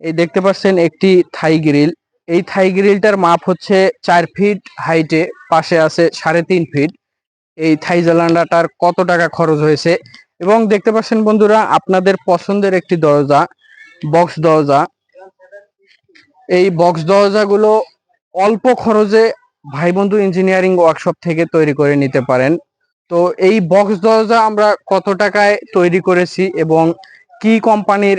এই দেখতে পাচ্ছেন একটি থাই গ্রিল। এই থাই গ্রিলটার মাপ হচ্ছে চার ফিট হাইটে পাশে আছে সাড়ে তিন ফিট। এই থাই জানালাটার কত টাকা খরচ হয়েছে? এবং দেখতে পাচ্ছেন বন্ধুরা, আপনাদের পছন্দের একটি দরজা বক্স দরজা। এই বক্স দরজাগুলো অল্প খরচে ভাই বন্ধু ইঞ্জিনিয়ারিং ওয়ার্কশপ থেকে তৈরি করে নিতে পারেন। তো এই বক্স দরজা আমরা কত টাকায় তৈরি করেছি এবং কি কোম্পানির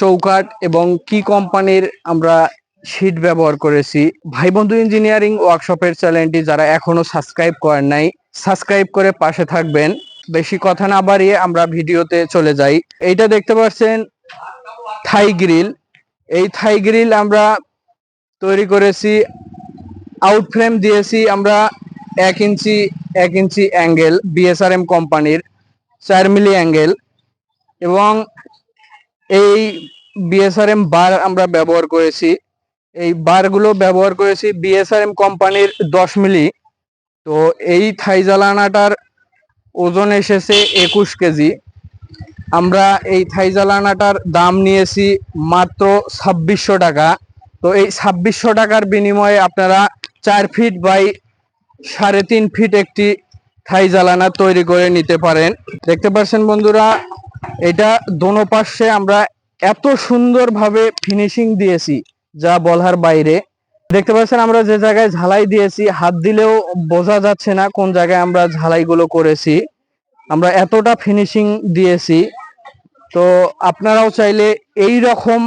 চৌকাঠ এবং কি কোম্পানির আমরা শীট ব্যবহার করেছি। ভাই বন্ধু ইঞ্জিনিয়ারিং ওয়ার্কশপের চ্যানেলটি যারা এখনও সাবস্ক্রাইব করেন নাই সাবস্ক্রাইব করে পাশে থাকবেন। বেশি কথা না বাড়িয়ে আমরা ভিডিওতে চলে যাই। এইটা দেখতে পাচ্ছেন থাই গ্রিল এই থাই গ্রিল আমরা তৈরি করেছি আউট ফ্রেম দিয়েছি আমরা এক ইঞ্চি এক ইঞ্চি অ্যাঙ্গেল বিএসআরএম কোম্পানির, চার মিলি অ্যাঙ্গেল এবং এই বিএসআরএম বার আমরা ব্যবহার করেছি। এই বারগুলো ব্যবহার করেছি বিএসআরএম কোম্পানির দশ মিলি। তো এই থাই জ্বালানাটার ওজন এসেছে একুশ কেজি। আমরা এই থাই জ্বালানাটার দাম নিয়েছি মাত্র ছাব্বিশশো টাকা। তো এই ছাব্বিশশো টাকার বিনিময়ে আপনারা চার ফিট বাই সাড়ে তিন ফিট একটি থাই জ্বালানা তৈরি করে নিতে পারেন। দেখতে পাচ্ছেন বন্ধুরা এটা দোনো পাশে আমরা এত সুন্দরভাবে ফিনিশিং দিয়েছি, যা বলার বাইরে। দেখতে পাচ্ছেন আমরা যে জায়গায় ঝালাই দিয়েছি, হাত দিলেও বোঝা যাচ্ছে না কোন জায়গায় আমরা ঝালাইগুলো করেছি। আমরা এতটা ফিনিশিং দিয়েছি। তো আপনারাও চাইলে এই রকম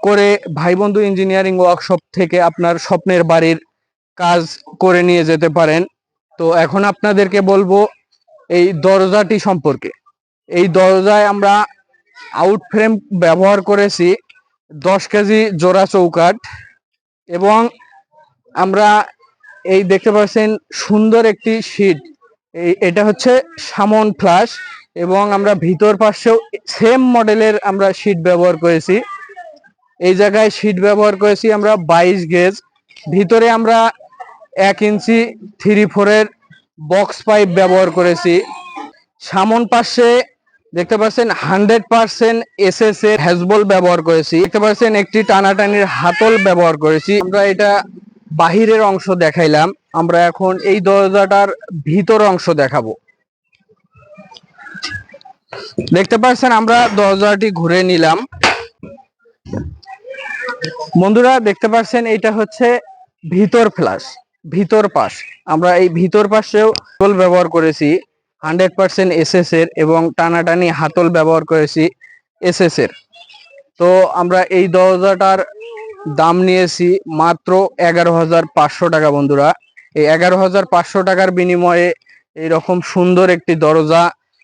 করে ভাই বন্ধু ইঞ্জিনিয়ারিং ওয়ার্কশপ থেকে আপনার স্বপ্নের বাড়ির কাজ করে নিয়ে যেতে পারেন। তো এখন আপনাদেরকে বলব এই দরজাটি সম্পর্কে। এই দরজায় আমরা আউট ফ্রেম ব্যবহার করেছি দশ কেজি জোড়া চৌকাঠ এবং আমরা এই দেখতে পাচ্ছেন সুন্দর একটি শীট এই, এটা হচ্ছে সামন ফ্লাশ এবং আমরা ভিতর পাশেও সেম মডেলের আমরা শীট ব্যবহার করেছি। এই জায়গায় শীট ব্যবহার করেছি আমরা বাইশ গেজ। ভিতরে আমরা এক ইঞ্চি থ্রি ফোরের বক্স পাইপ ব্যবহার করেছি। সামন পাশে দেখতে পাচ্ছেন, হান্ড্রেড পার্সেন্ট এস এস এর হ্যাজবল ব্যবহার করেছি। দেখতে পাচ্ছেন, একটি টানাটানির হাতল ব্যবহার করেছি। আমরা এটা বাহিরের অংশ দেখাইলাম। আমরা এখন এই দরজাটার ভিতর অংশ দেখাবো। দেখতে পাচ্ছেন, আমরা দরজাটি ঘুরে নিলাম। বন্ধুরা, দেখতে পাচ্ছেন, এটা হচ্ছে ভিতর ফ্লাশ, ভিতর পাশ। আমরা এই ভিতর পাশেও ব্যবহার করেছি। হান্ড্রেড পার্সেন্ট এসএস এর এবং টানাটানি হাতল ব্যবহার করেছি এসএস এর। তো আমরা এই দরজাটার দাম নিয়েছি মাত্র এগারো হাজার পাঁচশো টাকা বন্ধুরা। এই এগারো হাজার পাঁচশো টাকার বিনিময়ে এইরকম সুন্দর একটি দরজা,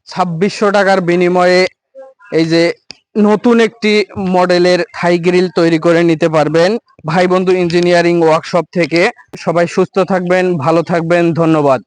ছাব্বিশশো টাকার বিনিময়ে এই যে নতুন একটি মডেলের থাই গ্রিল তৈরি করে নিতে পারবেন ভাই বন্ধু ইঞ্জিনিয়ারিং ওয়ার্কশপ থেকে। সবাই সুস্থ থাকবেন, ভালো থাকবেন, ধন্যবাদ।